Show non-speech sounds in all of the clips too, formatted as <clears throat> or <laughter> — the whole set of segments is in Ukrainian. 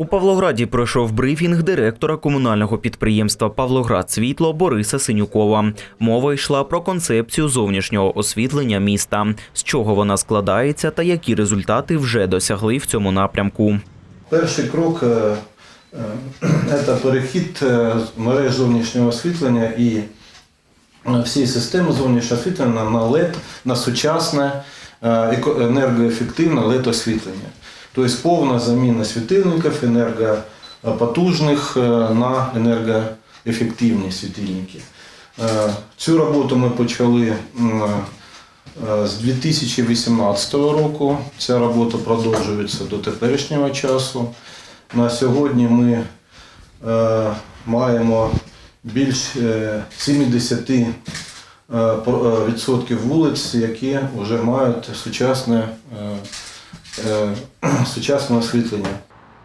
У Павлограді пройшов брифінг директора комунального підприємства Павлоград Світло Бориса Синюкова. Мова йшла про концепцію зовнішнього освітлення міста, з чого вона складається та які результати вже досягли в цьому напрямку. Перший крок е, е, це перехід е, мереж зовнішнього освітлення і всієї системи зовнішнього освітлення на LED, на сучасне енергоефективне LED освітлення. Тобто повна заміна світильників енергопотужних е, на енергоефективні світильники. Цю роботу ми почали З 2018 року ця робота продовжується до теперішнього часу. На сьогодні ми е, маємо більш е, 70 е, е, відсотків вулиць, які вже мають сучасне, е, <clears throat> е, освітлення.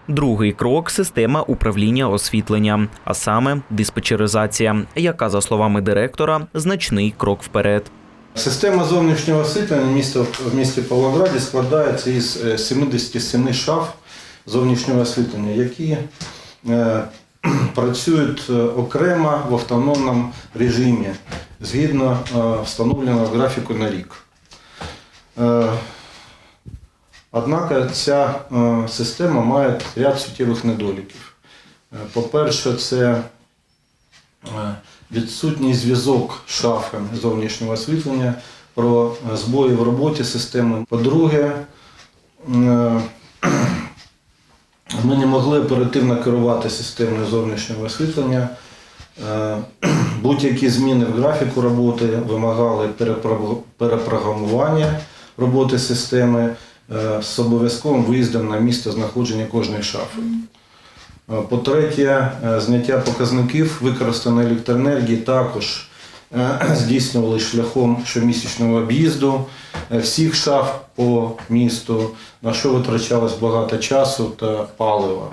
Другий крок система управління освітлення, а саме диспетчеризація, яка, за словами директора, значний крок вперед. Система зовнішнього освітлення міста в місті Павлограді складається із е, 77 шаф зовнішнього освітлення, які е, <clears throat> працюють е, окремо в автономному режимі згідно е, встановленого графіку на рік. Однак ця е, система має ряд суттєвих недоліків. Е, По-перше, це Е, відсутній зв'язок з шафами зовнішнього освітлення про збої в роботі системи. По-друге, ми не могли оперативно керувати системою зовнішнього освітлення. Будь-які зміни в графіку роботи вимагали перепрограмування роботи системи з обов'язковим виїздом на місце знаходження кожної шафи. Е, По-третє, е, зняття показників використаної електроенергії також е, <clears throat> здійснювали шляхом щомісячного об'їзду е, всіх шаф по місту, на що витрачалось багато часу та палива.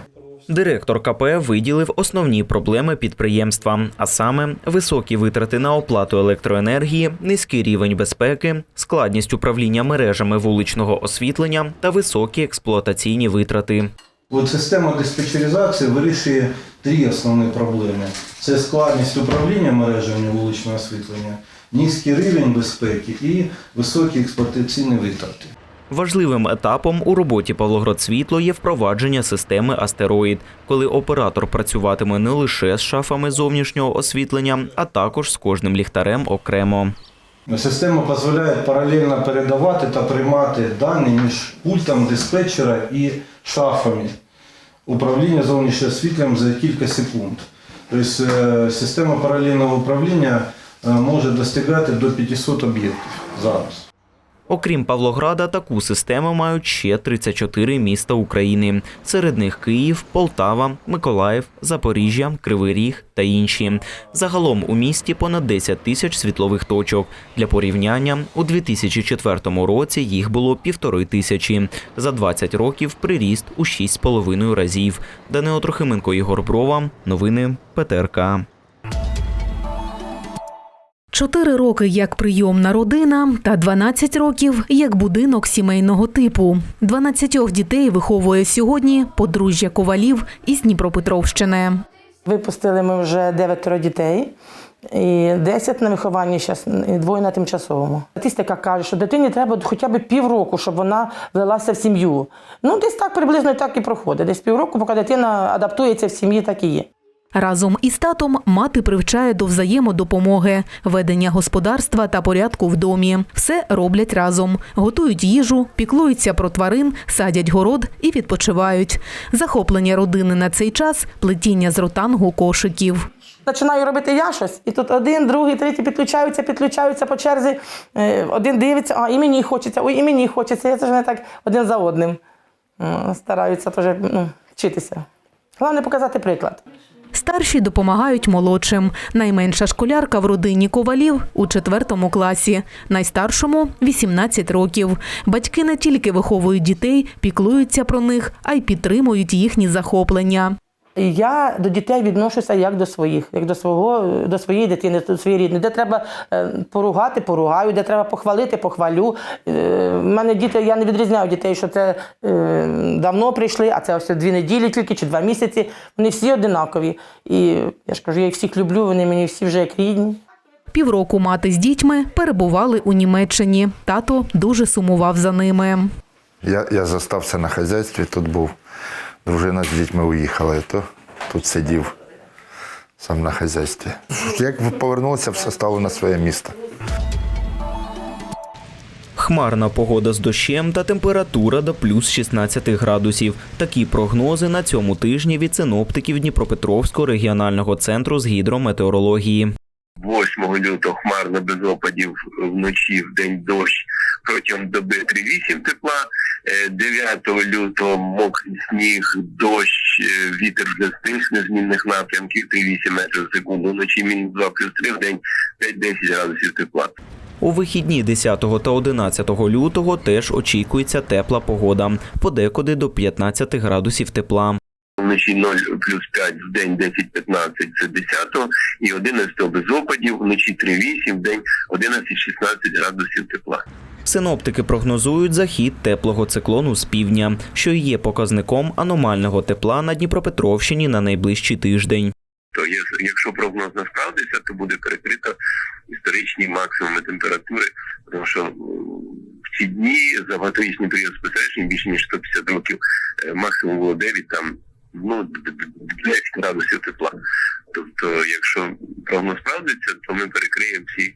Директор КП виділив основні проблеми підприємства, а саме високі витрати на оплату електроенергії, низький рівень безпеки, складність управління мережами вуличного освітлення та високі експлуатаційні витрати. От система диспетчеризації вирішує три основні проблеми: це складність управління мережами вуличного освітлення, низький рівень безпеки і високі експлуатаційні витрати. Важливим етапом у роботі Павлоградсвітло є впровадження системи Астероїд, коли оператор працюватиме не лише з шафами зовнішнього освітлення, а також з кожним ліхтарем окремо. Система дозволяє паралельно передавати та приймати дані між пультом диспетчера і шафами управління зовнішнім освітленням за кілька секунд. Тобто е, система паралельного управління е, може достигати до 500 об'єктів зараз. Окрім Павлограда, таку систему мають ще 34 міста України. Серед них Київ, Полтава, Миколаїв, Запоріжжя, Кривий Ріг та інші. Загалом у місті понад 10 тисяч світлових точок. Для порівняння у 2004 році їх було півтори тисячі. За 20 років приріст у 6,5 разів. Данило Трохименко, Ігор Брова. Новини ПТРК. Чотири роки як прийомна родина та 12 років як будинок сімейного типу. 12 дітей виховує сьогодні подружжя ковалів із Дніпропетровщини. Випустили ми вже дев'ятеро дітей. І 10 на вихованні і двоє на тимчасовому. Статистика каже, що дитині треба хоча б півроку, щоб вона влилася в сім'ю. Ну, десь так приблизно так і проходить. Десь півроку, поки дитина адаптується в сім'ї, так і є. Разом із татом мати привчає до взаємодопомоги, ведення господарства та порядку в домі. Все роблять разом, готують їжу, піклуються про тварин, садять город і відпочивають. Захоплення родини на цей час плетіння з ротангу кошиків. Починаю робити я щось, і тут один, другий, третій підключаються, підключаються по черзі. Е, Один дивиться, а і мені хочеться, ой, і мені хочеться. Я це ж не так один за одним. Стараються теж ну, вчитися. Головне показати приклад. Старші допомагають молодшим. Найменша школярка в родині ковалів у четвертому класі, найстаршому 18 років. Батьки не тільки виховують дітей, піклуються про них, а й підтримують їхні захоплення. І я до дітей відношуся як до своїх, як до свого до своєї дитини, до своєї рідної. Де треба е, поругати, поругаю, де треба похвалити, похвалю. Е, в мене діти, я не відрізняю дітей, що це е, давно прийшли, а це ось дві неділі тільки чи два місяці. Вони всі одинакові. І я ж кажу, я їх всіх люблю, вони мені всі вже як рідні. Півроку мати з дітьми перебували у Німеччині. Тато дуже сумував за ними. Я, я застався на хазяйстві, тут був. Дружина з дітьми уїхала, і то тут сидів сам на хазяйстві. Як повернувся, все стало на своє місце. Хмарна погода з дощем та температура до плюс 16 градусів. Такі прогнози на цьому тижні від синоптиків Дніпропетровського регіонального центру з гідрометеорології. 8 лютого хмарно без опадів вночі в день дощ протягом доби 3-8 тепла. Е, 9 лютого мокрий сніг, дощ, е, вітер вже стих незмінних напрямків 3-8 метрів в секунду. Вночі мінус 2 плюс 3 в день 5-10 градусів тепла. У вихідні 10 та 11 лютого теж очікується тепла погода, подекуди до 15 градусів тепла. Вночі 0 плюс 5, в день 10-15 це 10 і 11 без опадів, вночі 3-8, в день 11-16 градусів тепла. Синоптики прогнозують захід теплого циклону з півдня, що і є показником аномального тепла на Дніпропетровщині на найближчий тиждень. то є- якщо прогноз не справдиться, то буде перекрито історичні максимуми температури, тому що в ці дні за багаторічний період спостережень більше ніж 150 років е, максимум було 9, там ну д- д- 10 градусів тепла. Тобто, якщо прогноз справдиться, то ми перекриємо всі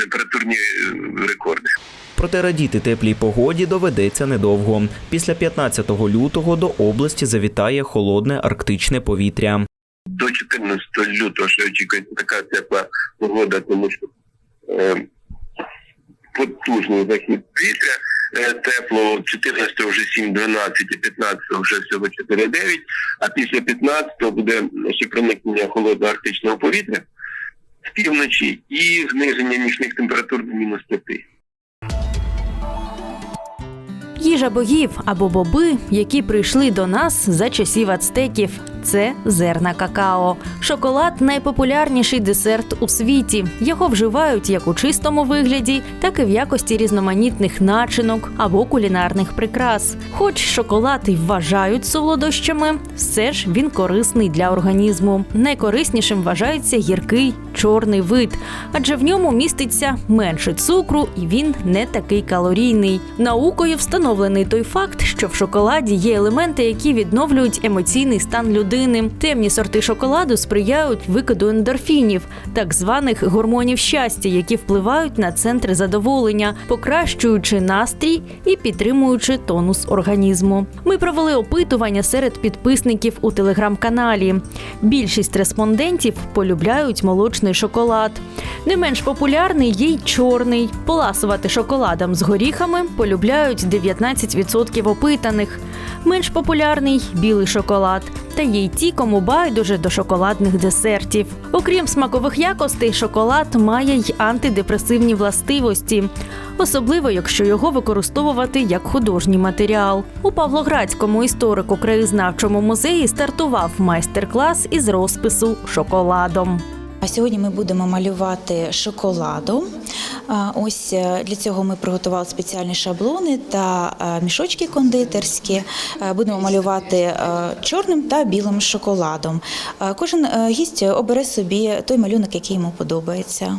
температурні е, рекорди. Проте радіти теплій погоді доведеться недовго. Після 15 лютого до області завітає холодне арктичне повітря. до 14 лютого ще очікується така тепла погода, тому що е, потужний захід після е, теплого 14 вже 7, 12 і 15 вже всього 4, 9, а після 15 буде ще проникнення холодного арктичного повітря півночі і зниження нічних температур до мінус 5. Їжа богів або боби, які прийшли до нас за часів ацтеків. Це зерна какао. Шоколад найпопулярніший десерт у світі. Його вживають як у чистому вигляді, так і в якості різноманітних начинок або кулінарних прикрас. Хоч шоколад і вважають солодощами, все ж він корисний для організму. Найкориснішим вважається гіркий чорний вид, адже в ньому міститься менше цукру і він не такий калорійний. Наукою встановлений той факт, що в шоколаді є елементи, які відновлюють емоційний стан людини. Темні сорти шоколаду сприяють викиду ендорфінів, так званих гормонів щастя, які впливають на центри задоволення, покращуючи настрій і підтримуючи тонус організму. Ми провели опитування серед підписників у телеграм-каналі. Більшість респондентів полюбляють молочний шоколад. Не менш популярний є й чорний. Поласувати шоколадом з горіхами полюбляють 19% опитаних. Менш популярний білий шоколад. Та є й ті, кому байдуже до шоколадних десертів. Окрім смакових якостей, шоколад має й антидепресивні властивості, особливо якщо його використовувати як художній матеріал. У Павлоградському історико-краєзнавчому музеї стартував майстер-клас із розпису шоколадом. А сьогодні ми будемо малювати шоколадом. Ось е, для цього ми приготували спеціальні шаблони та е, мішочки кондитерські. Е, Будемо малювати чорним та білим шоколадом. Кожен гість обере собі той малюнок, який йому подобається.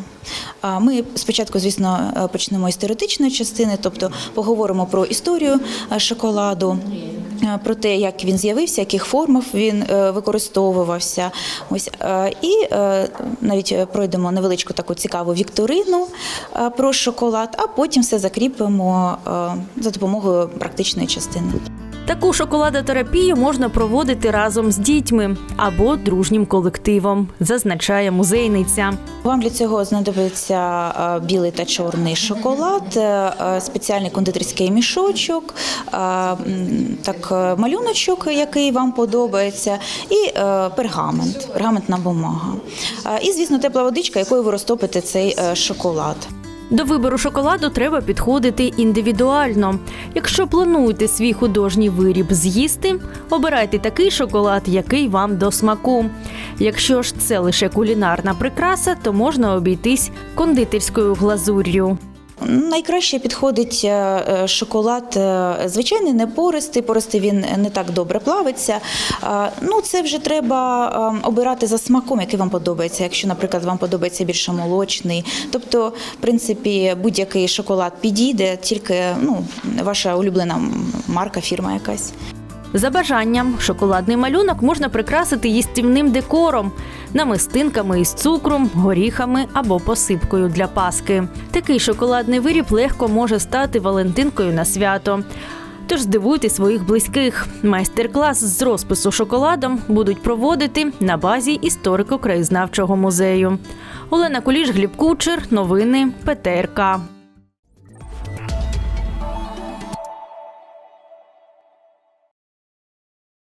Ми спочатку, звісно, почнемо з теоретичної частини, тобто поговоримо про історію шоколаду. Про те, як він з'явився, яких формах він використовувався, ось і навіть пройдемо невеличку таку цікаву вікторину про шоколад, а потім все закріпимо е, за допомогою практичної частини. Таку шоколадотерапію можна проводити разом з дітьми або дружнім колективом, зазначає музейниця. Вам для цього знадобиться е, білий та чорний шоколад, е, е, спеціальний кондитерський мішочок, так малюночок, який вам подобається, і пергамент, пергаментна бумага. І, звісно, тепла водичка, якою ви розтопите цей шоколад. До вибору шоколаду треба підходити індивідуально. Якщо плануєте свій художній виріб з'їсти, обирайте такий шоколад, який вам до смаку. Якщо ж це лише кулінарна прикраса, то можна обійтись кондитерською глазур'ю. Найкраще підходить е, е, шоколад, е, звичайний, не пористий, пористий він не так добре плавиться. Ну, це вже треба обирати за смаком, який вам подобається. Якщо, наприклад, вам подобається більше молочний. Тобто, в принципі, будь-який шоколад підійде, тільки ну, ваша улюблена марка, фірма якась. За бажанням, шоколадний малюнок можна прикрасити їстівним декором, намистинками із цукром, горіхами або посипкою для паски. Такий шоколадний виріб легко може стати валентинкою на свято. Тож здивуйте своїх близьких. Майстер-клас з розпису шоколадом будуть проводити на базі історико-краєзнавчого музею. Олена Куліш, Гліб Кучер, новини ПТРК.